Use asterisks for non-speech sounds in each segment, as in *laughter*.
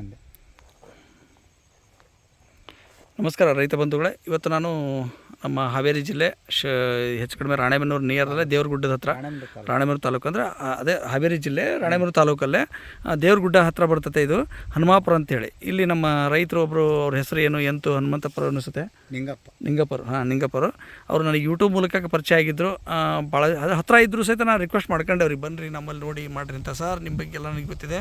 ಅಂದೆ ನಮಸ್ಕಾರ ರೈತ ಬಂಧುಗಳೇ ಇವತ್ತು ನಾನು ನಮ್ಮ ಹಾವೇರಿ ಜಿಲ್ಲೆ ಶ ಹೆಚ್ಚು ಕಡಿಮೆ ರಾಣೆಬೆನ್ನೂರು ನಿಯರಲ್ಲೇ ದೇವ್ರಗುಡ್ಡದ ಹತ್ರ. ರಾಣೆಬೆನ್ನೂರು ತಾಲೂಕು. ಅಂದರೆ ಅದೇ ಹಾವೇರಿ ಜಿಲ್ಲೆ ರಾಣೆಬೆನ್ನೂರು ತಾಲೂಕಲ್ಲೇ ದೇವ್ರ ದೇವ್ರಗುಡ್ಡ ಹತ್ರ ಬರ್ತತೆ ಇದು ಹನುಮಾಪುರ ಅಂತೇಳಿ. ಇಲ್ಲಿ ನಮ್ಮ ರೈತರು ಒಬ್ಬರು ಅವ್ರ ಹೆಸರು ಏನು ಎಂತು ಹನುಮಂತಪುರ ಅನಿಸುತ್ತೆ ನಿಂಗಪ್ಪ. ನಿಂಗಪ್ಪರು ಹಾಂ ನಿಂಗಪ್ಪರು. ಅವರು ನನಗೆ ಯೂಟ್ಯೂಬ್ ಮೂಲಕ ಪರಿಚಯ ಆಗಿದ್ದರು ಭಾಳ ಅದು ಹತ್ರ ಇದ್ದರೂ ಸಹಿತ ನಾನು ರಿಕ್ವೆಸ್ಟ್ ಮಾಡ್ಕೊಂಡೆ ಅವ್ರಿಗೆ ಬನ್ನಿರಿ ನಮ್ಮಲ್ಲಿ ನೋಡಿ ಮಾಡಿರಿ ಅಂತ. ಸರ್ ನಿಮ್ಮ ಬಗ್ಗೆ ಎಲ್ಲ ನನಗೆ ಗೊತ್ತಿದೆ.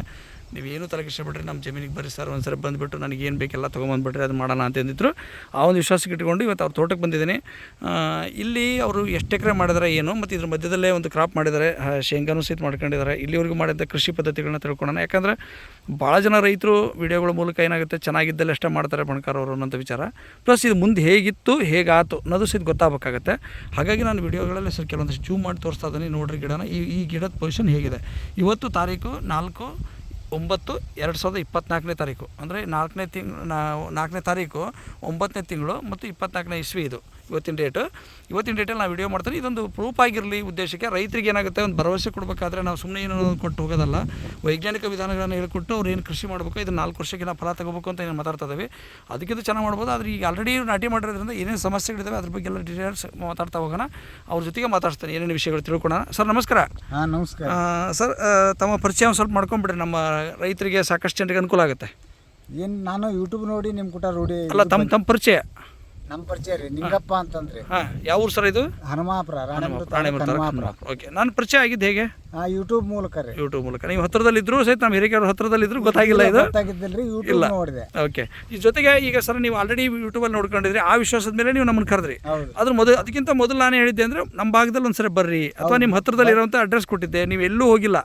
ನೀವೇನು ತಲೆಗೆ ಇಷ್ಟಪಟ್ರಿ ನಮ್ಮ ಜಮೀನಿಗೆ ಬರ್ರಿ ಸರ್ ಒಂದು ಸರಿ ಬಂದುಬಿಟ್ಟು ನನಗೆ ಏನು ಬೇಕೆಲ್ಲ ತೊಗೊಂಬಂದ್ಬಿಟ್ರೆ ಅದು ಮಾಡೋಣ ಅಂತ ಅಂದಿದ್ರು ಆ ಒಂದು ವಿಶ್ವಾಸಕ್ಕೆ ಇಟ್ಕೊಂಡು ಇವತ್ತು ಅವ್ರ ತೋಟಕ್ಕೆ ಬಂದಿದ್ದೀನಿ. ಇಲ್ಲಿ ಅವರು ಎಷ್ಟು ಎಕರೆ ಮಾಡಿದಾರೆ ಏನು, ಮತ್ತು ಇದ್ರ ಮಧ್ಯದಲ್ಲೇ ಒಂದು ಕ್ರಾಪ್ ಮಾಡಿದ್ದಾರೆ ಶೇಂಗಾನು ಶೇಂಗಾನೂ ಸಹಿತ ಮಾಡ್ಕೊಂಡಿದ್ದಾರೆ. ಇಲ್ಲಿವರೆಗೂ ಮಾಡಿದಂಥ ಕೃಷಿ ಪದ್ಧತಿಗಳನ್ನ ತಿಳ್ಕೊಳ್ಳೋಣ. ಯಾಕಂದರೆ ಭಾಳ ಜನ ರೈತರು ವಿಡಿಯೋಗಳ ಮೂಲಕ ಏನಾಗುತ್ತೆ, ಚೆನ್ನಾಗಿದ್ದಲ್ಲಿ ಅಷ್ಟೇ ಮಾಡ್ತಾರೆ ಬಣಕಾರವರು ಅನ್ನೋಂಥ ವಿಚಾರ. ಪ್ಲಸ್ ಇದು ಮುಂದೆ ಹೇಗಿತ್ತು ಹೇಗಾತು ಅನ್ನೋದು ಸಹಿತ ಗೊತ್ತಾಗಬೇಕಾಗತ್ತೆ. ಹಾಗಾಗಿ ನಾನು ವಿಡಿಯೋಗಳಲ್ಲಿ ಸರ್ ಕೆಲವೊಂದಷ್ಟು ಜೂಮ್ ಮಾಡಿ ತೋರಿಸ್ತಾ ಇದ್ದೀನಿ. ನೋಡ್ರಿ ಗಿಡನ, ಈ ಈ ಗಿಡದ ಪೊಸಿಷನ್ ಹೇಗಿದೆ. ಇವತ್ತು ತಾರೀಕು ನಾಲ್ಕು ಒಂಬತ್ತು ಎರಡು ಸಾವಿರದ ಇಪ್ಪತ್ತ್ನಾಲ್ಕನೇ ತಾರೀಕು. ಅಂದರೆ ನಾಲ್ಕನೇ ತಿಂಗ್ ನಾಲ್ಕನೇ ತಾರೀಕು, ಒಂಬತ್ತನೇ ತಿಂಗಳು ಮತ್ತು ಇಪ್ಪತ್ನಾಲ್ಕನೇ ಇಸ್ವಿ ಇದು. ಇವತ್ತಿನ ಡೇಟು ಇವತ್ತಿನ ಡೇಟಲ್ಲಿ ನಾವು ವಿಡಿಯೋ ಮಾಡ್ತೀನಿ. ಇದೊಂದು ಪ್ರೂಫ್ ಆಗಿರಲಿ ಉದ್ದೇಶಕ್ಕೆ. ರೈತರಿಗೆ ಏನಾಗುತ್ತೆ ಒಂದು ಭರವಸೆ ಕೊಡಬೇಕಾದ್ರೆ ನಾವು ಸುಮ್ಮನೆ ಏನೋ ಕೊಟ್ಟು ಹೋಗೋದಲ್ಲ. ವೈಜ್ಞಾನಿಕ ವಿಧಾನಗಳನ್ನು ಹೇಳ್ಕೊಟ್ಟು ಅವ್ರು ಏನು ಕೃಷಿ ಮಾಡಬೇಕು ಇದು ನಾಲ್ಕು ವರ್ಷಕ್ಕೆ ನಾವು ಫಲ ತಗೋಬೇಕು ಅಂತ ಏನು ಮಾತಾಡ್ತಾ ಇದ್ದೀವಿ. ಅದಕ್ಕಿಂತ ಚೆನ್ನಾಗಿ ಮಾಡ್ಬೋದು. ಆದರೆ ಈಗ ಆಲ್ರೆಡಿ ನಾಟಿ ಮಾಡಿರೋದ್ರಿಂದ ಏನೇನು ಸಮಸ್ಯೆಗಳಿದ್ದಾವೆ ಅದ್ರ ಬಗ್ಗೆ ಎಲ್ಲ ಡೀಟೇಲ್ಸ್ ಮಾತಾಡ್ತಾ ಹೋಗೋಣ. ಅವ್ರ ಜೊತೆಗೆ ಮಾತಾಡ್ತಾನೆ ಏನೇನು ವಿಷಯಗಳು ತಿಳ್ಕೊಳ್ಳೋಣ ಸರ್ ನಮಸ್ಕಾರ. ಹಾಂ ನಮಸ್ಕಾರ. ಸರ್ ತಮ್ಮ ಪರಿಚಯ ಒಂದು ಸ್ವಲ್ಪ ಮಾಡ್ಕೊಂಬಿಡ್ರಿ. ನಮ್ಮ ರೈತರಿಗೆ ಸಾಕಷ್ಟು ಜನರಿಗೆ ಅನುಕೂಲ ಆಗುತ್ತೆ. ಏನು ನಾನು ಯೂಟ್ಯೂಬ್ ನೋಡಿ ನಿಮ್ಮ ಕೂಟ ರೂಢಿ ಅಲ್ಲ ತಮ್ಮ ತಮ್ಮ ಪರಿಚಯ. ನಮ್ಮ ಪರಿಚಯ ರೀ ನಿಂಗಪ್ಪ ಅಂತಂದ್ರಿ. ಹಾಂ ಯಾವ ಊರು ಸರ್ ಇದು? ಹನುಮಾಪುರ ಓಕೆ ನಾನು ಪರಿಚಯ ಆಗಿದ್ದು ಹೇಗೆ? ಆ ಯೂಟ್ಯೂಬ್ ಮೂಲಕ ರೀ. ಯೂಟ್ಯೂಬ್ ಮೂಲಕ. ನೀವು ಹತ್ರದಲ್ಲಿದ್ದರೂ ಸಹಿತ ನಮ್ಮ ಹಿರಿಯರ ಹತ್ರದಲ್ಲಿದ್ದರೂ ಗೊತ್ತಾಗಿಲ್ಲ ಇದು? ಗೊತ್ತಾಗಿದ್ದಿಲ್ರಿ ಯೂಟ್ಯೂಬ್ ನೋಡಿದೆ. ಓಕೆ ಈ ಜೊತೆಗೆ ಈಗ ಸರ್ ನೀವು ಆಲ್ರೆಡಿ ಯೂಟ್ಯೂಬಲ್ಲಿ ನೋಡ್ಕೊಂಡಿದ್ರಿ ಆ ವಿಶ್ವಾಸದ ಮೇಲೆ ನೀವು ನಮ್ಮನ್ನು ಕರೆದ್ರಿ. ಅದ್ರ ಮೊದಲು ಅದಕ್ಕಿಂತ ಮೊದಲು ನಾನು ಹೇಳಿದ್ದೆ ಅಂದ್ರೆ ನಮ್ಮ ಭಾಗದಲ್ಲಿ ಒಂದು ಸರಿ ಬರ್ರಿ. ಅಥವಾ ನಿಮ್ಮ ಹತ್ರದಲ್ಲಿ ಇರುವಂತ ಅಡ್ರೆಸ್ ಕೊಟ್ಟಿದ್ದೆ ನೀವು ಎಲ್ಲೂ ಹೋಗಿಲ್ಲ.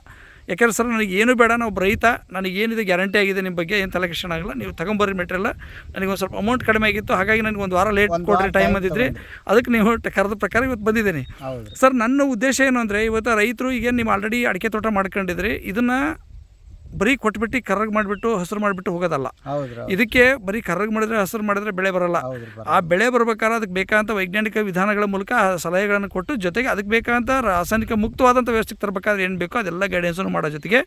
ಯಾಕಂದ್ರೆ ಸರ್ ನನಗೆ ಏನು ಬೇಡ ನಾವು ರೈತ ನನಗೇನಿದೆ ಏನಿದೆ ಗ್ಯಾರಂಟಿ ಆಗಿದೆ ನಿಮ್ಮ ಬಗ್ಗೆ ಏನು ತಲೆ ಕೆಷ್ಟ ಆಗಲ್ಲ ನೀವು ತಗೊಂಬರ್ರಿ ಮೆಟೀರಿಯಲ್ ನನಗೆ ಒಂದು ಸ್ವಲ್ಪ ಅಮೌಂಟ್ ಕಡಿಮೆ ಆಗಿತ್ತು ಹಾಗಾಗಿ ನನಗೆ ಒಂದು ವಾರ ಲೇಟ್ ಕೊಡ್ರಿ ಟೈಮ್ ಬಂದಿದ್ರಿ ಅದಕ್ಕೆ ನೀವು ಕರೆದ ಪ್ರಕಾರ ಇವತ್ತು ಬಂದಿದ್ದೀನಿ. ಸರ್ ನನ್ನ ಉದ್ದೇಶ ಏನು ಅಂದರೆ ಇವತ್ತು ರೈತರು ಈಗೇನು ನೀವು ಆಲ್ರೆಡಿ ಅಡಿಕೆ ತೋಟ ಮಾಡ್ಕೊಂಡಿದ್ರಿ ಇದನ್ನು ಬರೀ ಕೊಟ್ಬಿಟ್ಟು ಕರ್ರಗೆ ಮಾಡಿಬಿಟ್ಟು ಹಸಿರು ಮಾಡಿಬಿಟ್ಟು ಹೋಗೋದಲ್ಲ. ಇದಕ್ಕೆ ಬರೀ ಕರ್ರಗ್ ಮಾಡಿದ್ರೆ ಹಸಿರು ಮಾಡಿದ್ರೆ ಬೆಳೆ ಬರಲ್ಲ. ಆ ಬೆಳೆ ಬರಬೇಕಾದ್ರೆ ಅದಕ್ಕೆ ಬೇಕಾದಂಥ ವೈಜ್ಞಾನಿಕ ವಿಧಾನಗಳ ಮೂಲಕ ಆ ಸಲಹೆಗಳನ್ನು ಕೊಟ್ಟು ಜೊತೆಗೆ ಅದಕ್ಕೆ ಬೇಕಾದಂಥ ರಾಸಾಯನಿಕ ಮುಕ್ತವಾದಂಥ ವ್ಯವಸ್ಥೆಗೆ ತರಬೇಕಾದ್ರೆ ಏನು ಬೇಕೋ ಅದೆಲ್ಲ ಗೈಡೆನ್ಸನ್ನು ಮಾಡೋ ಜೊತೆಗೆ.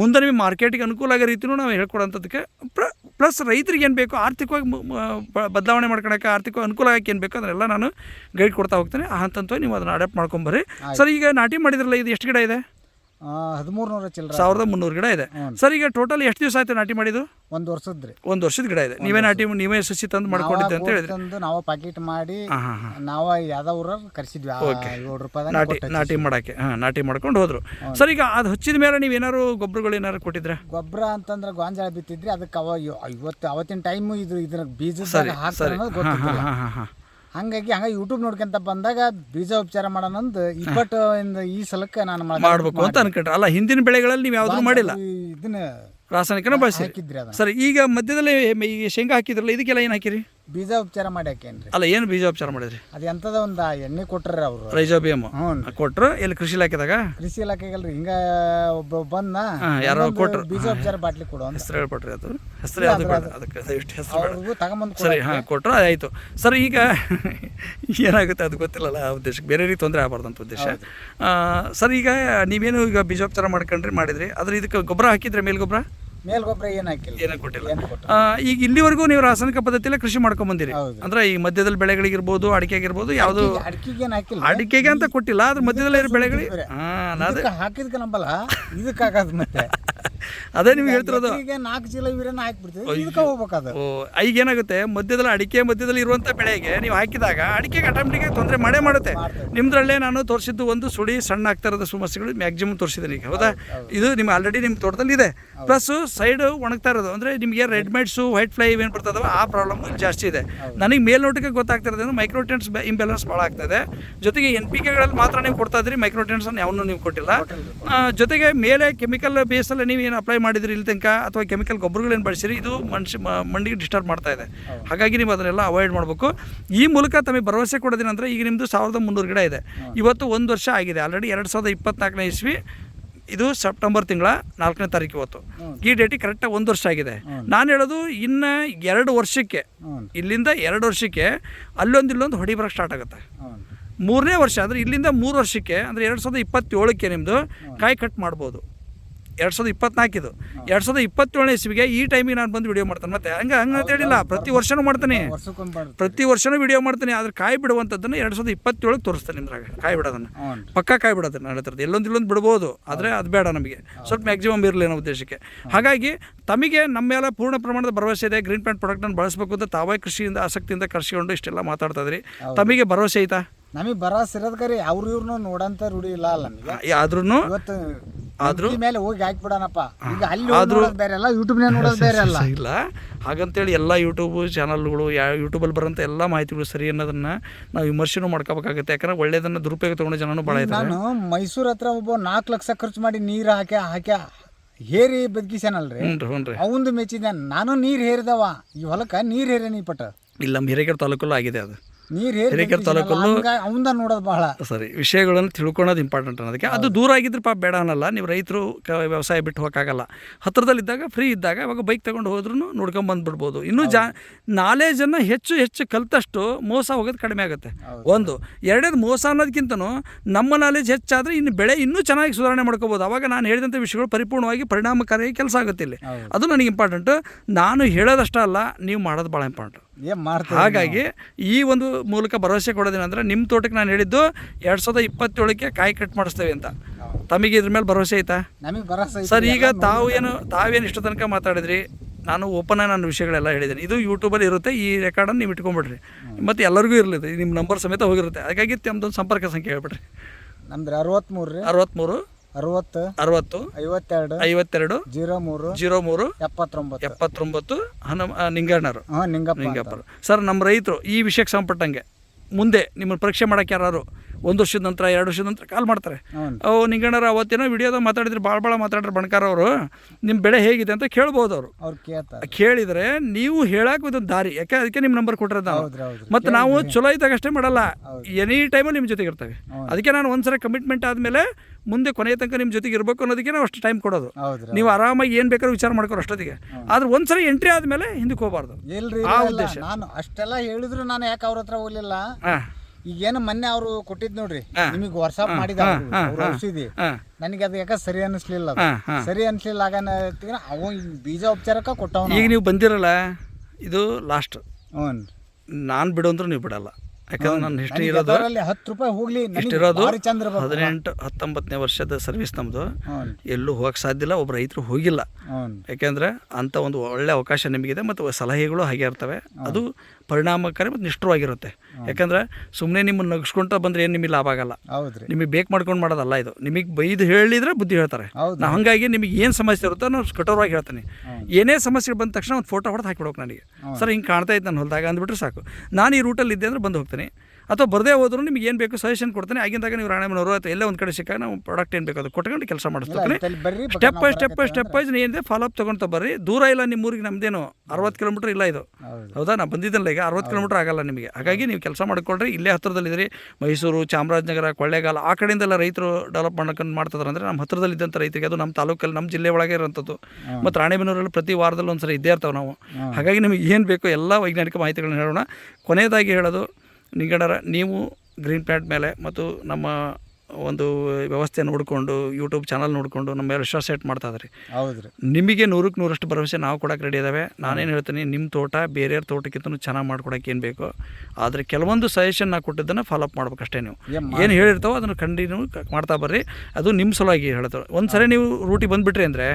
ಮುಂದೆ ನಿಮಗೆ ಮಾರ್ಕೆಟಿಗೆ ಅನುಕೂಲ ಆಗೋ ರೀತಿಯೂ ನಾವು ಹೇಳ್ಕೊಡೋಂಥದ್ದಕ್ಕೆ ಪ್ಲಸ್ ರೈತರಿಗೆ ಏನು ಬೇಕೋ ಆರ್ಥಿಕವಾಗಿ ಬದಲಾವಣೆ ಮಾಡ್ಕೊಳಕ್ಕೆ ಆರ್ಥಿಕವಾಗಿ ಅನುಕೂಲ ಆಗಕ್ಕೆ ಏನು ಬೇಕೋ ಅದನ್ನೆಲ್ಲ ನಾನು ಗೈಡ್ ಕೊಡ್ತಾ ಹೋಗ್ತೇನೆ. ಆ ಹಂತಂತವಾಗಿ ನೀವು ಅದನ್ನು ಅಡಾಪ್ಟ್ ಮಾಡ್ಕೊಂಬರ್ರಿ. ಸರ್ ಈಗ ನಾಟಿ ಮಾಡಿದ್ರಲ್ಲ ಇದು ಎಷ್ಟು ಗಿಡ ಇದೆ? ಹದಿಮೂರು ನೂರ ಚಿಲ್ಲರ ಸಾವಿರದ ಮುನ್ನೂರು ಗಿಡ ಇದೆ. ಸರ್ ಈಗ ಟೋಟಲ್ ಎಷ್ಟು ದಿವಸ ಆಯ್ತು ನಾಟಿ ಮಾಡಿದ್ದು? ಒಂದು ವರ್ಷದ್ರಿ ಒಂದು ವರ್ಷದ ಗಿಡ ಇದೆ. ನೀವೇ ನಾಟಿ ನೀವೇ ಸಸಿ ತಂದು ಮಾಡ್ಕೊಂಡಿದ್ದೆ ಅಂತ ಹೇಳಿದ್ರೆ. ತಂದು ನಾವು ಪ್ಯಾಕೆಟ್ ಮಾಡಿ ನಾವು ಯಾವ್ದೋ ಊರ ಕರ್ಸಿದ್ವಿ. ಏಳು ರೂಪಾಯಿ ನಾಟಿ ನಾಟಿ ಮಾಡಕ್ಕೆ ಹಾಂ ನಾಟಿ ಮಾಡ್ಕೊಂಡು ಹೋದ್ರು. ಸರ್ ಈಗ ಅದು ಹಚ್ಚಿದ ಮೇಲೆ ನೀವು ಏನಾರು ಗೊಬ್ಬರಗಳು ಏನಾರು ಕೊಟ್ಟಿದ್ರೆ? ಗೊಬ್ಬರ ಅಂತಂದ್ರೆ ಗೋಂಜಾಳ ಬಿತ್ತಿದ್ರಿ. ಅದಕ್ಕೆ ಅವ ಇವ್- ಇವತ್ತು ಅವತ್ತಿನ ಟೈಮು ಇದು ಇದ್ರ ಬೀಜ ಸರಿ. ಅನ್ನೋದು ಸರಿ ಗೊತ್ತಿಲ್ಲ ಹಾಂ ಹಾಂ ಹಾಂ. ಹಂಗಾಗಿ ಹಂಗ ಯೂಟ್ಯೂಬ್ ನೋಡ್ಕೊಂತ ಬಂದಾಗ ಬೀಜ ಉಪಚಾರ ಮಾಡೋಣ ಅಂದ್ ಇಪ್ಪತ್ತು ಇಂದ ಈ ಸಲಕ್ಕೆ ನಾನು ಮಾಡ- ಮಾಡ್ಬೇಕು ಅಂತ ಅನ್ಕೊಂಡ್ರೆ. ಅಲ್ಲ ಹಿಂದಿನ ಬೆಳೆಗಳಲ್ಲಿ ನೀವು ಯಾವ್ದು ಮಾಡಿಲ್ಲ? ಇದನ್ನ ರಾಸಾಯನಿಕನ ಬಳಸಿ ಹಾಕಿದ್ರಿ ಸರ್ ಈಗ ಮಧ್ಯದಲ್ಲಿ ಈ ಶೇಂಗಾ ಹಾಕಿದ್ರಲ್ಲ ಇದಕ್ಕೆಲ್ಲ ಏನು ಹಾಕಿರಿ? ಬೀಜ ಉಪಚಾರ ಮಾಡಿ ಹಾಕೇನ್ರಿ ಅಲ್ಲ ಏನು ಬೀಜೋಪಚಾರ ಮಾಡಿದ್ರಿ? ಅದು ಎಂತದ ಒಂದು ಎಣ್ಣೆ ಕೊಟ್ರಿ ಅವರು. ರೈಜೋಬಿಯಮ್. ಹ್ಞೂ ಕೊಟ್ರು ಇಲ್ಲಿ ಕೃಷಿ ಇಲಾಖೆದಾಗ? ಕೃಷಿ ಇಲಾಖೆಗಲ್ರಿ ಹಿಂಗ ಒಬ್ಬ ಬಂದ ಹಾ, ಯಾರೋ ಕೊಟ್ರು. ಬೀಜೋಪಚಾರ ಬಾಟ್ಲಿ ಕೊಡು ಅಂತ ಹೆಸರು ಹೇಳ್ಕೊಟ್ರಿ ಅದು. ಹೆಸರು ಯಾವುದು ಬೇಡ ಅದಕ್ಕೆ ದಯವಿಟ್ಟು ಹೆಸರು ಬೇಡ. ಅವ್ರಿಗೂ ತಗೊಂಬಂದು ಸರಿ ಹಾಂ ಕೊಟ್ಟರು ಆಯಿತು. ಸರ್ ಈಗ *laughs* ಏನಾಗುತ್ತೆ ಅದು ಗೊತ್ತಿಲ್ಲಲ್ಲ ಆ ಉದ್ದೇಶಕ್ಕೆ. ಬೇರೆ ರೀತಿ ತೊಂದರೆ ಆಗಬಾರ್ದು ಅಂತ ಉದ್ದೇಶ. ಆ, ಸರ್ ಈಗ ನೀವೇನು ಈಗ ಬೀಜೋಪಚಾರ ಮಾಡ್ಕೊಂಡ್ರಿ ಮಾಡಿದ್ರಿ. ಅದ್ರ ಇದಕ್ಕೆ ಗೊಬ್ಬರ ಹಾಕಿದ್ರೆ ಮೇಲ್ ಗೊಬ್ಬರ ಏನಾಕಿಲ್ಲ ಏನು ಹಾಕಿಲ್ಲ. ಏನೂ ಕೊಟ್ಟಿಲ್ಲ ಏನು ಕೊಟ್ಟು ಈಗ ಇಲ್ಲಿವರೆಗೂ ನೀವು ರಾಸಾಯನಿಕ ಪದ್ಧತಿಯಲ್ಲೇ ಕೃಷಿ ಮಾಡ್ಕೊಂಡ್ ಬಂದಿರಿ. ಹೌದು. ಅಂದ್ರೆ ಈ ಮಧ್ಯದಲ್ಲಿ ಬೆಳೆಗಳಿಗಿರ್ಬೋದು ಅಡಿಕೆಗಿರ್ಬೋದು ಯಾವುದು ಅಡಿಕೆಗೆ ಏನು ಹಾಕಿಲ್ಲ. ಅಡಿಕೆಗೆ ಅಂತ ಕೊಟ್ಟಿಲ್ಲ ಅದ್ರ ಮಧ್ಯದಲ್ಲಿ ಇರೋ ಬೆಳೆಗಳಿಗೆ ಹಾ ಅದೇ ಇದಕ್ಕೆ ಹಾಕಿದ್ಕ ನಂಬಲ್ಲ ಇದಕ್ಕೆ ಹಾಕೋದು ಮತ್ತೆ. ಅದೇ ನಿಮ್ಗೆ ಹೇಳ್ತಿರೋದು. ಈಗ ನಾಲ್ಕು ಚೀಲ ವೀರನ್ನ ಹಾಕ್ಬಿಡ್ತೀವಿ. ಇದಕ್ಕೆ ಹೋಗ್ಬೇಕದು ಓ ಈಗ ಏನಾಗುತ್ತೆ? ಮಧ್ಯದಲ್ಲಿ ಅಡಿಕೆ ಮಧ್ಯದಲ್ಲಿ ಇರುವಂಥ ಬೆಳೆಗೆ ನೀವು ಹಾಕಿದಾಗ ಅಡಿಕೆಗೆ ಆಟೋಮೆಟಿಕ್ಕಾಗಿ ತೊಂದರೆ ಮಾಡೇ ಮಾಡುತ್ತೆ. ನಿಮ್ದ್ರಲ್ಲೇ ನಾನು ತೋರಿಸಿದ್ದು ಒಂದು ಸುಳಿ ಸಣ್ಣ ಆಗ್ತಾ ಇರೋದು ಸಮಸ್ಯೆಗಳು ಮ್ಯಾಕ್ಸಿಮಮ್ ತೋರಿಸಿದ್ದೀನಿ ಈಗ ಹೌದಾ? ಇದು ನಿಮ್ಮ ಆಲ್ರೆಡಿ ನಿಮ್ಮ ತೋಟದಲ್ಲಿ ಇದೆ. ಪ್ಲಸ್ ಸೈಡ್ ಒಣಗ್ತಾ ಇರೋದು. ಅಂದರೆ ನಿಮಗೆ ರೆಡ್ ಮೈಟ್ಸು ವೈಟ್ ಫ್ಲೈ ಏನು ಬರ್ತದವ ಆ ಪ್ರಾಬ್ಲಮ್ ಜಾಸ್ತಿ ಇದೆ. ನನಗೆ ಮೇಲ್ನೋಟಕ್ಕೆ ಗೊತ್ತಾಗ್ತಾ ಇರೋದು ಮೈಕ್ರೋಟೆನ್ಸ್ ಇಂಬ್ಯಾಲೆನ್ಸ್ ಭಾಳ ಆಗ್ತದೆ. ಜೊತೆಗೆ ಎನ್ ಪಿ ಕೆಗಳಲ್ಲಿ ಮಾತ್ರ ನೀವು ಕೊಡ್ತಾ ಇದ್ರಿ ಮೈಕ್ರೋಟೆನ್ಸನ್ನು ಯಾವನ್ನೂ ನೀವು ಕೊಟ್ಟಿಲ್ಲ. ಜೊತೆಗೆ ಮೇಲೆ ಕೆಮಿಕಲ್ ಬೇಸಲ್ಲಿ ನೀವು ಏನು ಅಪ್ಲೈ ಮಾಡಿದ್ರಿ ಇಲ್ಲಿ ತನಕ? ಅಥವಾ ಕೆಮಿಕಲ್ ಗೊಬ್ಬರಗಳೇನು ಬಳಸಿರಿ? ಇದು ಮನುಷ್ಯ ಮಂಡಿಗೆ ಡಿಸ್ಟರ್ಬ್ ಮಾಡ್ತಾ ಇದೆ. ಹಾಗಾಗಿ ನೀವು ಅದನ್ನೆಲ್ಲ ಅವಾಯ್ಡ್ ಮಾಡಬೇಕು. ಈ ಮೂಲಕ ತಮಗೆ ಭರವಸೆ ಕೊಡೋದೇನೆಂದರೆ ಈಗ ನಿಮ್ಮದು ಸಾವಿರದ ಮುನ್ನೂರು ಗಿಡ ಇದೆ. ಇವತ್ತು ಒಂದು ವರ್ಷ ಆಗಿದೆ. ಆಲ್ರೆಡಿ ಎರಡು ಸಾವಿರದ ಇಪ್ಪತ್ನಾಲ್ಕನೇ ಇಸ್ವಿ ಇದು ಸೆಪ್ಟೆಂಬರ್ ತಿಂಗಳ ನಾಲ್ಕನೇ ತಾರೀಕು ಇವತ್ತು. ಈ ಡೇಟಿಗೆ ಕರೆಕ್ಟಾಗಿ ಒಂದು ವರ್ಷ ಆಗಿದೆ. ನಾನು ಹೇಳೋದು ಇನ್ನು ಎರಡು ವರ್ಷಕ್ಕೆ ಇಲ್ಲಿಂದ ಎರಡು ವರ್ಷಕ್ಕೆ ಅಲ್ಲೊಂದು ಇಲ್ಲೊಂದು ಹೊಡಿ ಬರೋಕ್ಕೆ ಸ್ಟಾರ್ಟ್ ಆಗುತ್ತೆ. ಮೂರನೇ ವರ್ಷ ಅಂದರೆ ಇಲ್ಲಿಂದ ಮೂರು ವರ್ಷಕ್ಕೆ ಅಂದರೆ ಎರಡು ಸಾವಿರದ ಇಪ್ಪತ್ತೇಳಕ್ಕೆ ನಿಮ್ಮದು ಕಾಯಿ ಕಟ್ ಮಾಡ್ಬೋದು. ಎರಡು ಸಾವಿರದ ಇಪ್ಪತ್ನಾಲ್ಕಿದು. ಎರಡು ಸಾವಿರದ ಇಪ್ಪತ್ತೇಳನೇ ಇಸ್ವಿಗೆ ಈ ಟೈಮಿಗೆ ನಾನು ಬಂದು ವಿಡಿಯೋ ಮಾಡ್ತಾನೆ. ಮತ್ತೆ ಹಂಗೆ ಹಂಗೆ ಅಂತ ಹೇಳಿಲ್ಲ. ಪ್ರತಿ ವರ್ಷನೂ ಮಾಡ್ತಾನೆ. ಪ್ರತಿ ವರ್ಷನೂ ವಿಡಿಯೋ ಮಾಡ್ತೀನಿ. ಆದ್ರೆ ಕಾಯಿ ಬಿಡುವಂಥದ್ದನ್ನು ಎರಡು ಸಾವಿರದ ಇಪ್ಪತ್ತೇಳಕ್ಕೆ ತೋರಿಸ್ತಾನೆ ನಿಮ್ದ್ರಾಗ ಕಾಯಿ ಬಿಡೋದನ್ನು. ಪಕ್ಕ ಕಾಯಿ ಬಿಡೋದನ್ನು ಹತ್ರ ಎಲ್ಲೊಂದು ಇಲ್ಲೊಂದು ಬಿಡ್ಬೋದು. ಆದರೆ ಅದು ಬೇಡ ನಮಗೆ. ಸ್ವಲ್ಪ ಮ್ಯಾಕ್ಸಿಮಮ್ ಇರಲಿ ಅನ್ನೋ ಉದ್ದೇಶಕ್ಕೆ. ಹಾಗಾಗಿ ತಮಗೆ ನಮ್ಮ ಮೇಲೆ ಪೂರ್ಣ ಪ್ರಮಾಣದ ಭರವಸೆ ಇದೆ. ಗ್ರೀನ್ ಪ್ಯಾಂಟ್ ಪ್ರಾಡಕ್ಟನ್ನು ಬಳಸಬೇಕು ಅಂತ ತಾವೇ ಕೃಷಿಯಿಂದ ಆಸಕ್ತಿಯಿಂದ ಕರ್ಸಿಕೊಂಡು ಇಷ್ಟೆಲ್ಲ ಮಾತಾಡ್ತಾ ಇದ್ರಿ. ತಮಗೆ ಭರವಸೆ ಐತಾ? ನಮಗೆ ಬರಸ್ ಇರೋದ್ಕರಿ ಅವ್ರು ಇವ್ರನ್ನ ನೋಡಂತ ರೂಢಿ ಇಲ್ಲ ಅಲ್ಲ ನಮಗೆ. ಆದ್ರೂ ಇವತ್ತು ಆದ್ರೂ- ಮೇಲೆ ಹೋಗಿ ಹಾಕ್ಬಿಡೋಣಪ್ಪ. ಈಗ ಅಲ್ಲಿ ಆದ್ರೂ? ಬೇರೆ ಅಲ್ಲ ಯೂಟ್ಯೂಬ್ನಾಗ ನೋಡೋದು ಬೇರೆ ಅಲ್ಲ. *laughs* ಇಲ್ಲ. ಹಾಗಂತೇಳಿ ಎಲ್ಲ ಯೂಟ್ಯೂಬ್ ಚಾನಲ್ಗಳು ಯಾವ ಯೂಟ್ಯೂಬಲ್ಲಿ ಬರೋಂಥ ಎಲ್ಲ ಮಾಹಿತಿಗಳು ಸರಿ ಅನ್ನೋದನ್ನು ನಾವು ವಿಮರ್ಶೆನೂ ಮಾಡ್ಕೋಬೇಕಾಗುತ್ತೆ. ಯಾಕಂದ್ರೆ ಒಳ್ಳೆಯದನ್ನು ದುರುಪಯೋಗ ತೊಗೊಂಡು ಜನನು ಭಾಳ ಇದ್ದಾರೆ ನಾನು ಮೈಸೂರು ಹತ್ರ ಒಬ್ಬ ನಾಲ್ಕು ಲಕ್ಷ ಖರ್ಚು ಮಾಡಿ ನೀರು ಹಾಕಿ ಹಾಕಿ ಹೇರಿ ಬದುಕಿಸ್ಯಾನಲ್ರಿ? ಅವಂದು ಮೆಚ್ಚಿದ ನಾನು ನೀರು ಹೇರಿದವ. ಈ ಹೊಲಕ್ಕೆ ನೀರು ಹೇರೇನಿ ಪಟ್ಟ. ಇಲ್ಲ ನಮ್ಮ ಹಿರೇಕೆರೆ ತಾಲೂಕಲ್ಲೂ ಆಗಿದೆ ಅದು. ನೀರು ಹಿರೇಕೆರೆ ತಾಲೂಕಲ್ಲೂ- ಅವಂದ ನೋಡೋದು ಬಹಳ. ಸರಿ ವಿಷಯಗಳನ್ನು ತಿಳ್ಕೊಳೋದು ಇಂಪಾರ್ಟೆಂಟ್ ಅನ್ನೋದಕ್ಕೆ. ಅದು ದೂರ ಆಗಿದ್ರೆ ಪಾಪ ಬೇಡ ಅನ್ನಲ್ಲ ನೀವು ರೈತರು ಕ ವ್ಯವಸಾಯ ಬಿಟ್ಟು ಹೋಗೋಕ್ಕಾಗಲ್ಲ. ಹತ್ತಿರದಲ್ಲಿದ್ದಾಗ ಫ್ರೀ ಇದ್ದಾಗ ಅವಾಗ ಬೈಕ್ ತಗೊಂಡು ಹೋದ್ರೂ ನೋಡ್ಕೊಂಡು ಬಂದ್ಬಿಡ್ಬೋದು. ಇನ್ನೂ ಜಾ ನಾಲೇಜನ್ನು ಹೆಚ್ಚು ಹೆಚ್ಚು ಕಲಿತಷ್ಟು ಮೋಸ ಹೋಗೋದು ಕಡಿಮೆ ಆಗುತ್ತೆ. ಒಂದು ಎರಡನೇದು ಮೋಸ ಅನ್ನೋದಕ್ಕಿಂತನೂ ನಮ್ಮ ನಾಲೆಜ್ ಹೆಚ್ಚಾದರೆ ಇನ್ನು ಬೆಳೆ ಇನ್ನೂ ಚೆನ್ನಾಗಿ ಸುಧಾರಣೆ ಮಾಡ್ಕೋಬೋದು. ಅವಾಗ ನಾನು ಹೇಳಿದಂಥ ವಿಷಯಗಳು ಪರಿಪೂರ್ಣವಾಗಿ ಪರಿಣಾಮಕಾರಿಯಾಗಿ ಕೆಲಸ ಆಗುತ್ತೆ ಇಲ್ಲಿ. ಅದು ನನಗೆ ಇಂಪಾರ್ಟೆಂಟು ನಾನು ಹೇಳೋದಷ್ಟೇ ಅಲ್ಲ ನೀವು ಮಾಡೋದು ಭಾಳ ಇಂಪಾರ್ಟೆಂಟ್ ಏನ್ ಹಾಗಾಗಿ ಈ ಒಂದು ಮೂಲಕ ಭರವಸೆ ಕೊಡೋದೇನಂದ್ರೆ ನಿಮ್ಮ ತೋಟಕ್ಕೆ ನಾನು ಹೇಳಿದ್ದು ಎರಡು ಸಾವಿರದ ಇಪ್ಪತ್ತೇಳಕ್ಕೆ ಕಾಯಿ ಕಟ್ ಮಾಡಿಸ್ತೇವೆ ಅಂತ. ತಮಗೆ ಇದ್ರ ಮೇಲೆ ಭರವಸೆ ನಮಗೆ ಐತಿ. ಸರ್ ಈಗ ತಾವು ಏನು ತಾವೇನು ಇಷ್ಟು ತನಕ ಮಾತಾಡಿದ್ರಿ ನಾನು ಓಪನ್ ಆಗಿ ನನ್ನ ವಿಷಯಗಳೆಲ್ಲ ಹೇಳಿದ್ದೀನಿ. ಇದು ಯೂಟ್ಯೂಬಲ್ಲಿ ಇರುತ್ತೆ ಈ ರೆಕಾರ್ಡನ್ನು ನೀವು ಇಟ್ಕೊಂಡ್ಬಿಡ್ರಿ. ಮತ್ತು ಎಲ್ಲರಿಗೂ ಇರಲಿದೆ ನಿಮ್ಮ ನಂಬರ್ ಸಮೇತ ಹೋಗಿರುತ್ತೆ. ಹಾಗಾಗಿ ತಮ್ಮದೊಂದು ಸಂಪರ್ಕ ಸಂಖ್ಯೆ ಹೇಳ್ಬಿಡ್ರಿ. ನಮ್ದು ಅರವತ್ತ್ಮೂರು ರೀ. ಅರವತ್ತ್ಮೂರು ಅರವತ್ತು ಅರವತ್ತು ಐವತ್ತೆರಡು ಐವತ್ತೆರಡು ಜೀರೋ ಮೂರು ಜೀರೋ ಮೂರು ಎಪ್ಪತ್ತೊಂಬತ್ತು ಎಪ್ಪತ್ತೊಂಬತ್ತು ಹನುಮ ನಿಂಗಣ್ಣರು. ನಿಂಗಪ್ಪ. ನಿಂಗಪ್ಪರು. ಸರ್ ನಮ್ಮ ರೈತರು ಈ ವಿಷಯಕ್ಕೆ ಸಂಬಂಧಪಟ್ಟಂಗೆ ಮುಂದೆ ನಿಮ್ಮನ್ನು ಪರೀಕ್ಷೆ ಮಾಡೋಕೆ ಯಾರು ಒಂದು ವರ್ಷದ ನಂತರ ಎರಡು ವರ್ಷದ ನಂತರ ಕಾಲ್ ಮಾಡ್ತಾರೆ. ಓ ಅವು ನಿಂಗಣ್ಣರ ಅವತ್ತೇನೋ ವಿಡಿಯೋದಾಗ ಮಾತಾಡಿದ್ರೆ ಭಾಳ ಭಾಳ ಮಾತಾಡ್ರೆ ಬಣಕಾರ ಅವರು. ನಿಮ್ಮ ಬೆಳೆ ಹೇಗಿದೆ ಅಂತ ಕೇಳ್ಬೋದು ಅವರು. ಕೇಳಿದರೆ ನೀವು ಹೇಳಕ್ಕೆ ಇದೊಂದು ದಾರಿ. ಯಾಕೆ ಅದಕ್ಕೆ ನಿಮ್ಮ ನಂಬರ್ ಕೊಟ್ಟರೆ ನಾವು ಹೌದ್ರಿ ಹೌದ್ರಿ. ಮತ್ತು ನಾವು ಚಲೋ ಇದ್ದಾಗ ಅಷ್ಟೇ ಮಾಡಲ್ಲ. ಎನಿ ಟೈಮಲ್ಲಿ ನಿಮ್ಮ ಜೊತೆಗೆ ಇರ್ತವೆ. ಅದಕ್ಕೆ ನಾನು ಒಂದ್ಸಲ ಕಮಿಟ್ಮೆಂಟ್ ಆದಮೇಲೆ ಮುಂದೆ ಕೊನೆಯ ತನಕ ನಿಮ್ಮ ಜೊತೆಗೆ ಇರಬೇಕು ಅನ್ನೋದಕ್ಕೆ ನಾವು ಅಷ್ಟು ಟೈಮ್ ಕೊಡೋದು. ನೀವು ಆರಾಮಾಗಿ ಏನು ಬೇಕಾದ್ರೂ ವಿಚಾರ ಮಾಡ್ಕೊರೋ ಅಷ್ಟೊತ್ತಿಗೆ. ಆದ್ರೆ ಒಂದ್ಸಲ ಎಂಟ್ರಿ ಆದಮೇಲೆ ಹಿಂದಕ್ಕೆ ಹೋಗಬಾರ್ದು. ಆ ಇಲ್ಲ, ಉದ್ದೇಶ. ನಾನು ಅಷ್ಟೆಲ್ಲ ಹೇಳಿದ್ರು ನಾನು ಯಾಕೆ ಅವ್ರ ಹತ್ರ ಹೋಗ್ಲಿಲ್ಲ? ಈಗೇನು ಮೊನ್ನೆ ಅವರು ಕೊಟ್ಟಿದ್ ನೋಡ್ರಿ. ನಿಮಗೆ ವಾಟ್ಸಾಪ್ ಮಾಡಿದ ಔಷಧಿ. ನನಗೆ ಅದು ಯಾಕೆ ಸರಿ ಅನಿಸ್ಲಿಲ್ಲ ಹಾಂ ಸರಿ ಅನ್ಸ್ಲಿಲ್ಲ ಆಗ ಅವ ಬೀಜ ಉಪಚಾರಕ್ಕ ಕೊಟ್ಟವನ ಈಗ ನೀವು ಬಂದಿರಲ್ಲ ಇದು ಲಾಸ್ಟ್ ಹ್ಞೂ ನಾನು ಬಿಡು ಅಂದ್ರೆ ನೀವು ಬಿಡಲ್ಲ. ಯಾಕಂದ್ರೆ ನನ್ನ ಹಿಸ್ಟ್ರಿ ಇರೋದು ಹತ್ತು ರೂಪಾಯಿ ಹೋಗ್ಲಿ ಭಾರಿ ಚಂದ ಹದಿನೆಂಟು ಹತ್ತೊಂಬತ್ತನೇ ವರ್ಷದ ಸರ್ವಿಸ್ ನಮ್ಮದು ಎಲ್ಲೂ ಹೋಗಕ್ಕೆ ಸಾಧ್ಯ ಇಲ್ಲ ಒಬ್ಬ ರೈತರು ಹೋಗಿಲ್ಲ. ಯಾಕೆಂದ್ರೆ ಅಂತ ಅಂಥ ಒಂದು ಒಳ್ಳೆ ಅವಕಾಶ ನಿಮಗಿದೆ ಮತ್ತು ಸಲಹೆಗಳು ಹಾಗೆ ಇರ್ತವೆ. ಅದು ಪರಿಣಾಮಕಾರಿ ಮತ್ತು ನಿಷ್ಠವಾಗಿರುತ್ತೆ. ಯಾಕಂದ್ರೆ ಸುಮ್ಮನೆ ನಿಮ್ಮನ್ನು ನಗಿಸ್ಕೊಂತ ಬಂದರೆ ಏನು ನಿಮಗೆ ಲಾಭ ಆಗಲ್ಲ. ನಿಮಗೆ ಬೇಕು ಮಾಡ್ಕೊಂಡು ಮಾಡೋದಲ್ಲ ಇದು. ನಿಮಗೆ ಬೈದು ಹೇಳಿದ್ರೆ ಬುದ್ಧಿ ಹೇಳ್ತಾರೆ. ನಾವು ಹಾಗಾಗಿ ನಿಮಗೆ ಏನು ಸಮಸ್ಯೆ ಇರುತ್ತೋ ನಾನು ಕಠೋರವಾಗಿ ಹೇಳ್ತೀನಿ. ಏನೇ ಸಮಸ್ಯೆ ಬಂದ ತಕ್ಷಣ ಒಂದು ಫೋಟೋ ಹೊಡೆದು ಹಾಕಿಬಿಡೋಕೆ ನನಗೆ. ಸರ್ ಹಿಂಗೆ ಕಾಣ್ತಾ ಇತ್ತು ನಾನು ಹೊಲದಾಗ ಅಂದ್ಬಿಟ್ರೆ ಸಾಕು. ನಾನು ಈ ರೂಟಲ್ಲಿ ಇದ್ದೆ ಅಂದ್ರೆ ಬಂದು ಹೋಗ್ತೀನಿ. ಅಥವಾ ಬರದೇ ಹೋದ್ರು ನಿಮ್ಗೆ ಏನು ಬೇಕು ಸಜೆಷನ್ ಕೊಡ್ತಾನೆ. ಆಗಿಂದಾಗ ನೀವು ರಾಣೆಮನವರು ಅಥವಾ ಎಲ್ಲ ಒಂದು ಕಡೆ ಸಿಕ್ಕಾಗ ನಾವು ಪ್ರಾಡಕ್ಟ್ ಏನು ಬೇಕು ಅದು ಕೊಟ್ಕೊಂಡು ಕೆಲಸ ಮಾಡಿಸ್ತೀನಿ step by step by step wise ಏನಿದೆ ಫಾಲೋ ಅಪ್ ತೊಗೊಂತ ಬರ್ರಿ. ದೂರ ಇಲ್ಲ ನಿಮ್ಮ ಊರಿಗೆ ನಮ್ದೇನು ಅರವತ್ತು ಕಿಲೋಮೀಟ್ರ್ ಇಲ್ಲ ಇದು. ಹೌದಾ. ನಾ ಬಂದಿದ್ದಲ್ಲ ಈಗ ಅರವತ್ತು ಕಿಲೋಮೀಟ್ರ್ ಆಗಲ್ಲ ನಿಮಗೆ. ಹಾಗಾಗಿ ನೀವು ಕೆಲಸ ಮಾಡ್ಕೊಳ್ರಿ. ಇಲ್ಲೇ ಹತ್ತಿರದಲ್ಲಿದ್ದೀರಿ ಮೈಸೂರು ಚಾಮರಾಜನಗರ ಕೊಳ್ಳೇಗಾಲ ಆ ಕಡೆಯಿಂದೆಲ್ಲ ರೈತರು ಡೆವಲಪ್ ಮಾಡ್ಕೊಂಡು ಮಾಡ್ತಿದ್ರು ಅಂದರೆ ನಮ್ಮ ಹತ್ತಿರದಲ್ಲಿದ್ದಂಥ ರೈತರಿಗೆ ಅದು ನಮ್ಮ ತಾಲೂಕಲ್ಲಿ ನಮ್ಮ ಜಿಲ್ಲೆ ಒಳಗೆ ಇರೋಂಥದ್ದು ಮತ್ತು ರಾಣೆಬೆನ್ನೂರಲ್ಲಿ ಪ್ರತಿ ವಾರದಲ್ಲಿ ಒಂದು ಸರಿ ಇದ್ದೇ ಇರ್ತಾವೆ ನಾವು. ಹಾಗಾಗಿ ನಿಮಗೆ ಏನು ಬೇಕು ಎಲ್ಲ ವೈಜ್ಞಾನಿಕ ಮಾಹಿತಿಗಳನ್ನ ಹೇಳೋಣ. ಕೊನೆಯದಾಗಿ ಹೇಳೋದು ನಿಗಡರ ನೀವು ಗ್ರೀನ್ ಪ್ಯಾಂಟ್ ಮೇಲೆ ಮತ್ತು ನಮ್ಮ ಒಂದು ವ್ಯವಸ್ಥೆ ನೋಡಿಕೊಂಡು ಯೂಟ್ಯೂಬ್ ಚಾನಲ್ ನೋಡಿಕೊಂಡು ನಮ್ಮ ಮೇಲೆ ವಿಶ್ವಾಸ ಸೆಟ್ ಮಾಡ್ತಾ ಇದ್ದಾರೆ. ಹೌದ್ರಿ ನಿಮಗೆ ನೂರಕ್ಕೆ ನೂರಷ್ಟು ಭರವಸೆ ನಾವು ಕೊಡಕ್ಕೆ ರೆಡಿ ಇದ್ದಾವೆ ನಾನೇನು ಹೇಳ್ತೀನಿ ನಿಮ್ಮ ತೋಟ ಬೇರೆಯವ್ರ ತೋಟಕ್ಕಿಂತ ಚೆನ್ನಾಗಿ ಮಾಡ್ಕೊಡೋಕೆ ಏನು ಬೇಕು? ಆದರೆ ಕೆಲವೊಂದು ಸಜೆಷನ್ ನಾ ಕೊಟ್ಟಿದ್ದನ್ನು ಫಾಲೋಅಪ್ ಮಾಡ್ಬೇಕಷ್ಟೇ ನೀವು. ಏನು ಹೇಳಿರ್ತಾವೋ ಅದನ್ನು ಕಂಟಿನ್ಯೂ ಮಾಡ್ತಾ ಬರ್ರಿ. ಅದು ನಿಮ್ಮ ಸಲುವಾಗಿ ಹೇಳ್ತಾರೆ. ಒಂದು ಸರಿ ನೀವು ರೂಟಿ ಬಂದುಬಿಟ್ರಿ ಅಂದರೆ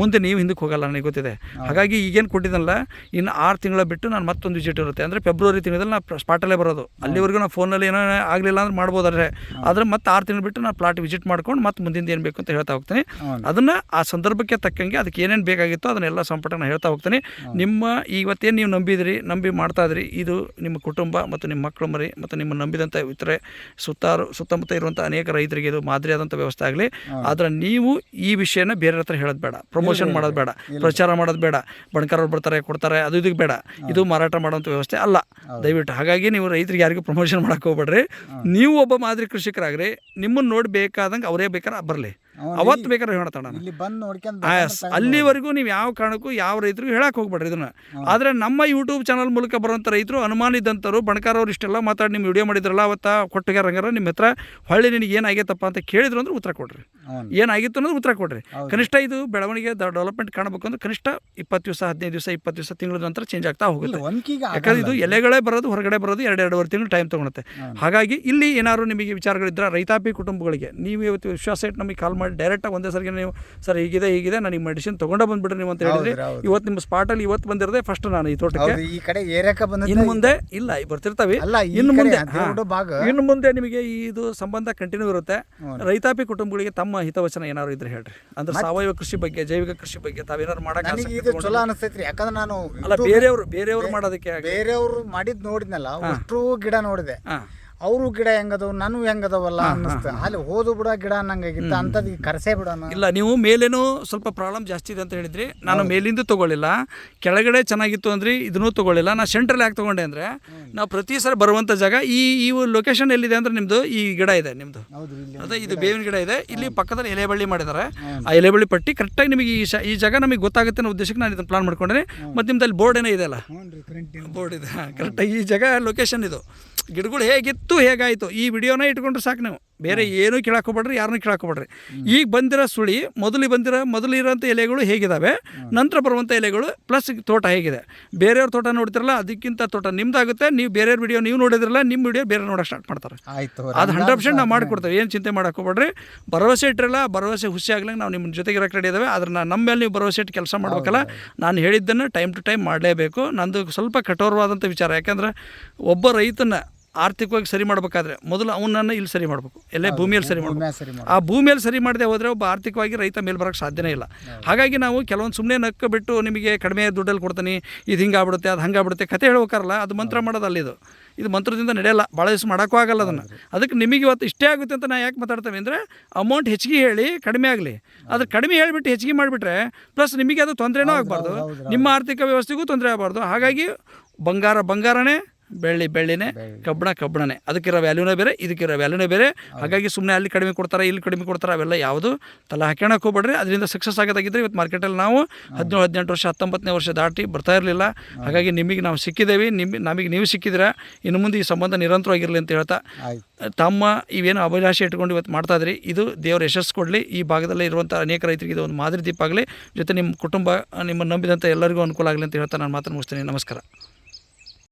ಮುಂದೆ ನೀವು ಹಿಂದಕ್ಕೆ ಹೋಗಲ್ಲ ನನಗೆ ಗೊತ್ತಿದೆ. ಹಾಗಾಗಿ ಈಗೇನು ಕೊಟ್ಟಿದ್ದಲ್ಲ ಇನ್ನು ಆರು ತಿಂಗಳ ಬಿಟ್ಟು ನಾನು ಮತ್ತೊಂದು ವಿಸಿಟ್ ಇರುತ್ತೆ. ಅಂದರೆ ಫೆಬ್ರವರಿ ತಿಂಗಳಲ್ಲಿ ನಾನು ಸ್ಪಾಟಲ್ಲೇ ಬರೋದು. ಅಲ್ಲಿವರೆಗೂ ನಾವು ಫೋನಲ್ಲಿ ಏನೋ ಆಗಲಿಲ್ಲ ಅಂದ್ರೆ ಮಾಡ್ಬೋದಾದ್ರೆ. ಆದರೆ ಮತ್ತೆ ಆರು ತಿಂಗಳು ಬಿಟ್ಟು ನಾನು ಪ್ಲಾಟ್ ವಿಸಿಟ್ ಮಾಡ್ಕೊಂಡು ಮತ್ತೆ ಮುಂದಿನ ಏನು ಬೇಕು ಅಂತ ಹೇಳ್ತಾ ಹೋಗ್ತೀನಿ. ಅದನ್ನು ಆ ಸಂದರ್ಭಕ್ಕೆ ತಕ್ಕಂಗೆ ಅದಕ್ಕೆ ಏನೇನು ಬೇಕಾಗಿತ್ತೋ ಅದನ್ನೆಲ್ಲ ಸಂಪಟ ನಾನು ಹೇಳ್ತಾ ಹೋಗ್ತೀನಿ. ನಿಮ್ಮ ಇವತ್ತೇನು ನೀವು ನಂಬಿದಿರಿ ನಂಬಿ ಮಾಡ್ತಾ ಇದ್ರಿ ಇದು ನಿಮ್ಮ ಕುಟುಂಬ ಮತ್ತು ನಿಮ್ಮ ಮಕ್ಕಳು ಮರಿ ಮತ್ತು ನಿಮ್ಮ ನಂಬಿದಂಥ ಇತರೆ ಸುತ್ತಾರು ಸುತ್ತಮುತ್ತ ಇರುವಂಥ ಅನೇಕ ರೈತರಿಗೆ ಇದು ಮಾದರಿಯಾದಂಥ ವ್ಯವಸ್ಥೆ ಆಗಲಿ. ಆದರೆ ನೀವು ಈ ವಿಷಯನ ಬೇರೆ ಹತ್ರ ಹೇಳೋದು ಬೇಡ. ಪ್ರಮೋಷನ್ ಮಾಡೋದು ಬೇಡ. ಪ್ರಚಾರ ಮಾಡೋದು ಬೇಡ. ಬಣಕಾರರು ಬರ್ತಾರೆ ಕೊಡ್ತಾರೆ ಅದು ಇದಕ್ಕೆ ಬೇಡ. ಇದು ಮಾರಾಟ ಮಾಡೋಂಥ ವ್ಯವಸ್ಥೆ ಅಲ್ಲ. ದಯವಿಟ್ಟು ಹಾಗಾಗಿ ನೀವು ರೈತರಿಗೆ ಯಾರಿಗೂ ಪ್ರಮೋಷನ್ ಮಾಡೋಕೆ ಹೋಗ್ಬೇಡ್ರಿ. ನೀವು ಒಬ್ಬ ಮಾದರಿ ಕೃಷಿಕರಾಗ್ರಿ ನಿಮ್ಮನ್ನು ನೋಡಿ ಬೇಕಾದಂಗೆ ಅವರೇ ಬೇಕಾದ್ರೆ ಬರಲಿ. ಅವತ್ತು ಬೇಕಾದ್ರೆ ಹೇಳ್ತಾಣ ಇಲ್ಲಿ ಬಂದು ನೋಡ್ಕೊಂಡ್ ಆ, ಅಲ್ಲಿವರೆಗೂ ನೀವು ಯಾವ ಕಾರಣಕ್ಕೂ ಯಾವ ರೈತರಿಗೂ ಹೇಳಕ್ಕೆ ಹೋಗ್ಬೇಡ್ರಿ ಇದನ್ನ. ಆದ್ರೆ ನಮ್ಮ ಯೂಟ್ಯೂಬ್ ಚಾನಲ್ ಮೂಲಕ ಬರುವಂಥ ರೈತರು ಅನುಮಾನ ಬಣಕಾರ ಅವ್ರು ಇಷ್ಟೆಲ್ಲ ಮಾತಾಡಿ ನಿಮ್ಮ ವಿಡಿಯೋ ಮಾಡಿದ್ರಲ್ಲ ಅವತ್ತ ಕೊಟ್ಟಿಗೆ ರಂಗಾರ ನಿಮ್ಮ ಹತ್ರ ಹೊಳ್ಳಿ ನಿನಗೆ ಏನಾಗೈತಪ್ಪ ಅಂತ ಕೇಳಿದ್ರು ಅಂದ್ರೆ ಉತ್ತರ ಕೊಡ್ರಿ. ಏನಾಗಿತ್ತು ಅನ್ನೋದು ಉತ್ತರ ಕೊಡ್ರಿ. ಕನಿಷ್ಠ ಇದು ಬೆಳವಣಿಗೆ ಡೆವಲಪ್ಮೆಂಟ್ ಕಾಣಬೇಕು ಅಂದ್ರೆ ಕನಿಷ್ಠ ಇಪ್ಪತ್ತು ದಿವಸ ಹದಿನೈದು ದಿವಸ ಇಪ್ಪತ್ತು ದಿವಸ ತಿಂಗಳ ನಂತರ ಚೇಂಜ್ ಆಗ್ತಾ ಹೋಗುತ್ತೆ. ಯಾಕಂದ್ರೆ ಇದು ಎಲೆಗಳೇ ಬರೋದು ಹೊರಗಡೆ ಬರೋದು ಎರಡು ಎರಡುವರೆ ತಿಂಗಳು ಟೈಮ್ ತಗೊಳುತ್ತೆ. ಹಾಗಾಗಿ ಇಲ್ಲಿ ಏನಾದ್ರು ನಿಮಗೆ ವಿಚಾರಗಳಿದ್ರೆ ರೈತಾಪಿ ಕುಟುಂಬಗಳಿಗೆ ನೀವು ಇವತ್ತು ವಿಶ್ವಾಸ ಇಟ್ಟು ನಮಗೆ ಕಾಲ್ ಮಾಡಿ ಡೈರೆಕ್ಟಾಗಿ ಒಂದೇ ಸರಿಗೆ ನೀವು ಸರ್ ಹೀಗಿದೆ ಹೀಗಿದೆ ನನಗೆ ಮೆಡಿಸಿನ್ ತೊಗೊಂಡೇ ಬಂದ್ಬಿಡ್ರಿ ನೀವು ಅಂತ ಹೇಳಿದ್ರಿ. ಇವತ್ತು ನಿಮ್ಮ ಸ್ಪಾಟಲ್ಲಿ ಇವತ್ತು ಬಂದಿರದೆ ಫಸ್ಟ್ ನಾನು ಈ ತೋಟಕ್ಕೆ. ಈ ಕಡೆ ಏರಿಯಾಕ ಬಂದ ಇನ್ನು ಮುಂದೆ ಇಲ್ಲ ಬರ್ತಿರ್ತಾವೆ. ಅಲ್ಲ ಈ ಇನ್ನು ಮುಂದೆ ಇನ್ನು ಮುಂದೆ ನಿಮಗೆ ಇದು ಸಂಬಂಧ ಕಂಟಿನ್ಯೂ ಇರುತ್ತೆ. ರೈತಾಪಿ ಕುಟುಂಬಗಳಿಗೆ ತಮ್ಮ ಹಿತವಚನ ಏನಾದ್ರು ಇದ್ರೆ ಹೇಳ್ರಿ. ಅಂದ್ರೆ ಸಾವಯವ ಕೃಷಿ ಬಗ್ಗೆ ಜೈವಿಕ ಕೃಷಿ ಬಗ್ಗೆ ತಾವೇನಾದ್ರು ಮಾಡಕ್ಕೆ ಚಲೋ ಅನಿಸ್ತೈತ್ರಿ ಯಾಕಂದ್ರೆ ನಾನು ಅಲ್ಲ ಬೇರೆಯವರು ಬೇರೆಯವರು ಮಾಡೋದಕ್ಕೆ ಬೇರೆಯವರು ಮಾಡಿದ್ ನೋಡಿದ್ನಲ್ಲ ಅಷ್ಟು ಗಿಡ ನೋಡಿದೆ. ಅವರು ಗಿಡ ಹೆಂಗದವು ನಾನು ಹೆಂಗದವಲ್ಲ ಅನ್ನಿಸ್ತ. ಅಲ್ಲಿ ಹೋದು ಬಿಡ ಗಿಡ ಅನ್ನಂಗಾಗಿತ್ತ. ಅಂತದ್ ಕರೆಸೇ ಬಿಡೋಣ ಇಲ್ಲ ನೀವು ಮೇಲೇನೂ ಸ್ವಲ್ಪ ಪ್ರಾಬ್ಲಮ್ ಜಾಸ್ತಿ ಇದೆ ಅಂತ ಹೇಳಿದ್ರಿ. ನಾನು ಮೇಲಿಂದ ತಗೊಳ್ಳಿಲ್ಲ. ಕೆಳಗಡೆ ಚೆನ್ನಾಗಿತ್ತು ಅಂದ್ರೆ ಇದನ್ನೂ ತಗೊಳ್ಳಿಲ್ಲ. ನಾನು ಸೆಂಟ್ರಲ್ಲಿ ಯಾಕೆ ತಗೊಂಡೆ ಅಂದರೆ ನಾವು ಪ್ರತಿ ಸಲ ಬರುವಂಥ ಜಾಗ ಈ ಈ ಲೊಕೇಶನ್ ಎಲ್ಲಿದೆ ಅಂದ್ರೆ ನಿಮ್ಮದು ಈ ಗಿಡ ಇದೆ ನಿಮ್ಮದು ಅದೇ ಇದು ಬೇವಿನ ಗಿಡ ಇದೆ. ಇಲ್ಲಿ ಪಕ್ಕದಲ್ಲಿ ಎಲೆಬಳ್ಳಿ ಮಾಡಿದ್ದಾರೆ. ಆ ಎಲೆಬಳ್ಳಿ ಪಟ್ಟಿ ಕರೆಕ್ಟಾಗಿ ನಿಮಗೆ ಈ ಈ ಜಾಗ ನಮಗೆ ಗೊತ್ತಾಗುತ್ತೆ ಅನ್ನೋ ಉದ್ದೇಶಕ್ಕೆ ನಾನು ಇದನ್ನು ಪ್ಲಾನ್ ಮಾಡ್ಕೊಂಡೆ ಮತ್ತು ನಿಮ್ದು ಅಲ್ಲಿ ಬೋರ್ಡ್ ಏನೋ ಇದೆ ಅಲ್ಲ? ಕರೆಂಟ್ ಬೋರ್ಡ್ ಇದೆ. ಕರೆಕ್ಟಾಗಿ *laughs* ಈ ಜಾಗ ಲೊಕೇಶನ್ ಇದು. ಗಿಡಗಳು ಹೇಗಿತ್ತು ಹೇಗಾಯಿತು ಈ ವಿಡಿಯೋನ ಇಟ್ಕೊಂಡ್ರೆ ಸಾಕು ನೀವು. ಬೇರೆ ಏನೂ ಕೇಳಾಕೋಬೇಡ್ರಿ ಹೋಗ್ಬೇಡ್ರಿ ಯಾರನ್ನೂ ಕೇಳಕ್ಕೆ ಹೋಗ್ಬೇಡ್ರಿ ಈಗ ಬಂದಿರೋ ಸುಳಿ ಮೊದಲು ಬಂದಿರೋ ಮೊದಲು ಇರೋಂಥ ಎಲೆಗಳು ಹೇಗಿದ್ದಾವೆ ನಂತರ ಬರುವಂಥ ಎಲೆಗಳು ಪ್ಲಸ್ ತೋಟ ಹೇಗಿದೆ. ಬೇರೆಯವ್ರ ತೋಟ ನೋಡ್ತಿರಲ್ಲ ಅದಕ್ಕಿಂತ ತೋಟ ನಿಮ್ದಾಗುತ್ತೆ ನೀವು ಬೇರೆಯವ್ರ ವಿಡಿಯೋ ನೀವು ನೋಡಿದ್ರಲ್ಲ ನಿಮ್ಮ ವಿಡಿಯೋ ಬೇರೆ ನೋಡೋಕೆ ಸ್ಟಾರ್ಟ್ ಮಾಡ್ತಾರೆ. ಆಯ್ತು ಅದು ಹಂಡ್ರೆಡ್ ಪರ್ಸೆಂಟ್ ನಾವು ಮಾಡಿಕೊಡ್ತೇವೆ ಏನು ಚಿಂತೆ ಮಾಡೋಕೋಬೇಡ್ರಿ ಹೋಗ್ಬೇಡ್ರಿ ಭರವಸೆ ಇಟ್ಟಿರಲ್ಲ ಭರವಸೆ ಹುಸಿ ಆಗ್ಲಂಗೆ ನಾವು ನಿಮ್ಮ ಜೊತೆಗೆ ಇರೋಕೆ ರೆಡಿ ಇದ್ದಾವೆ ಆದ್ರೆ ನಮ್ಮ ಮೇಲೆ ನೀವು ಭರವಸೆ ಇಟ್ಟು ಕೆಲಸ ಮಾಡಬೇಕಲ್ಲ ನಾನು ಹೇಳಿದ್ದನ್ನು ಟೈಮ್ ಟು ಟೈಮ್ ಮಾಡಲೇಬೇಕು. ನಂದು ಸ್ವಲ್ಪ ಕಠೋರವಾದಂಥ ವಿಚಾರ ಯಾಕಂದ್ರೆ ಒಬ್ಬ ರೈತನ ಆರ್ಥಿಕವಾಗಿ ಸರಿ ಮಾಡಬೇಕಾದ್ರೆ ಮೊದಲು ಅವನನ್ನು ಇಲ್ಲಿ ಸರಿ ಮಾಡಬೇಕು. ಎಲ್ಲೇ ಭೂಮಿಯಲ್ಲಿ ಸರಿ ಮಾಡಬೇಕು. ಆ ಭೂಮಿಯಲ್ಲಿ ಸರಿ ಮಾಡದೆ ಹೋದರೆ ಒಬ್ಬ ಆರ್ಥಿಕವಾಗಿ ರೈತ ಮೇಲೆ ಬರೋಕ್ಕೆ ಸಾಧ್ಯನೇ ಇಲ್ಲ. ಹಾಗಾಗಿ ನಾವು ಕೆಲವೊಂದು ಸುಮ್ಮನೆ ನಕ್ಕ ಬಿಟ್ಟು ನಿಮಗೆ ಕಡಿಮೆ ದುಡ್ಡಲ್ಲಿ ಕೊಡ್ತೀನಿ ಇದು ಹಿಂಗಾಗ್ಬಿಡುತ್ತೆ ಅದು ಹಂಗಾಗ್ಬಿಡುತ್ತೆ ಕತೆ ಹೇಳ್ಬೇಕಾರಲ್ಲ ಅದು ಮಂತ್ರ ಮಾಡೋದು ಇದು. ಇದು ಮಂತ್ರದಿಂದ ನಡೆಯಲ್ಲ ಭಾಳ ದಿವಸ ಮಾಡೋಕ್ಕೂ ಆಗಲ್ಲ ಅದನ್ನು. ಅದಕ್ಕೆ ನಿಮಗೆ ಇವತ್ತು ಇಷ್ಟೇ ಆಗುತ್ತೆ ಅಂತ ನಾ ಯಾಕೆ ಮಾತಾಡ್ತೇವೆ ಅಂದರೆ ಅಮೌಂಟ್ ಹೆಚ್ಚಿಗೆ ಹೇಳಿ ಕಡಿಮೆ ಆಗಲಿ. ಅದು ಕಡಿಮೆ ಹೇಳಿಬಿಟ್ಟು ಹೆಚ್ಚಿಗೆ ಮಾಡಿಬಿಟ್ರೆ ಪ್ಲಸ್ ನಿಮಗೆ ಅದು ತೊಂದರೆನೂ ಆಗಬಾರ್ದು. ನಿಮ್ಮ ಆರ್ಥಿಕ ವ್ಯವಸ್ಥೆಗೂ ತೊಂದರೆ ಆಗಬಾರ್ದು. ಹಾಗಾಗಿ ಬಂಗಾರ ಬಂಗಾರನೇ ಬೆಳ್ಳಿ ಬೆಳ್ಳಿನೇ ಕಬ್ಬಣ ಕಬ್ಬಣನೇ. ಅದಕ್ಕಿರೋ ವ್ಯಾಲ್ಯೂನೇ ಬೇರೆ ಇದಕ್ಕಿರೋ ವ್ಯಾಲ್ಯೂನೇ ಬೇರೆ. ಹಾಗಾಗಿ ಸುಮ್ಮನೆ ಅಲ್ಲಿ ಕಡಿಮೆ ಕೊಡ್ತಾರೆ ಇಲ್ಲಿ ಕಡಿಮೆ ಕೊಡ್ತಾರೆ ಅವೆಲ್ಲ ಯಾವುದು ತಲೆ ಹಾಕೋಣಕ್ಕೆ ಹೋಗ್ಬೇಡ್ರಿ ಅದರಿಂದ ಸಕ್ಸಸ್ ಆಗೋದಾಗಿದ್ದರೆ ಇವತ್ತು ಮಾರ್ಕೆಟಲ್ಲಿ ನಾವು ಹದಿನೇಳು ಹದಿನೆಂಟು ವರ್ಷ ಹತ್ತೊಂಬತ್ತನೇ ವರ್ಷ ದಾಟಿ ಬರ್ತಾ ಇರಲಿಲ್ಲ. ಹಾಗಾಗಿ ನಿಮಗೆ ನಾವು ಸಿಕ್ಕಿದ್ದೇವೆ ನಿಮ್ಮ ನಮಗೆ ನೀವು ಸಿಕ್ಕಿದ್ರೆ ಇನ್ನು ಮುಂದೆ ಈ ಸಂಬಂಧ ನಿರಂತರವಾಗಿರಲಿ ಅಂತ ಹೇಳ್ತಾ. ತಮ್ಮ ಇವೇನು ಅಭಿಲಾಷೆ ಇಟ್ಕೊಂಡು ಇವತ್ತು ಮಾಡ್ತಾ ಇದ್ರಿ. ಇದು ದೇವರ ಯಶಸ್ಸು ಕೊಡಲಿ. ಈ ಭಾಗದಲ್ಲಿ ಇರುವಂಥ ಅನೇಕ ರೈತರಿಗೆ ಇದು ಒಂದು ಮಾದರಿ ದೀಪ ಆಗಲಿ. ಜೊತೆ ನಿಮ್ಮ ಕುಟುಂಬ ನಿಮ್ಮನ್ನು ನಂಬಿದಂಥ ಎಲ್ಲರಿಗೂ ಅನುಕೂಲ ಆಗಲಿ ಅಂತ ಹೇಳ್ತಾ ನಾನು ಮಾತನ್ನು ಮುಗಿಸ್ತೀನಿ. ನಮಸ್ಕಾರ.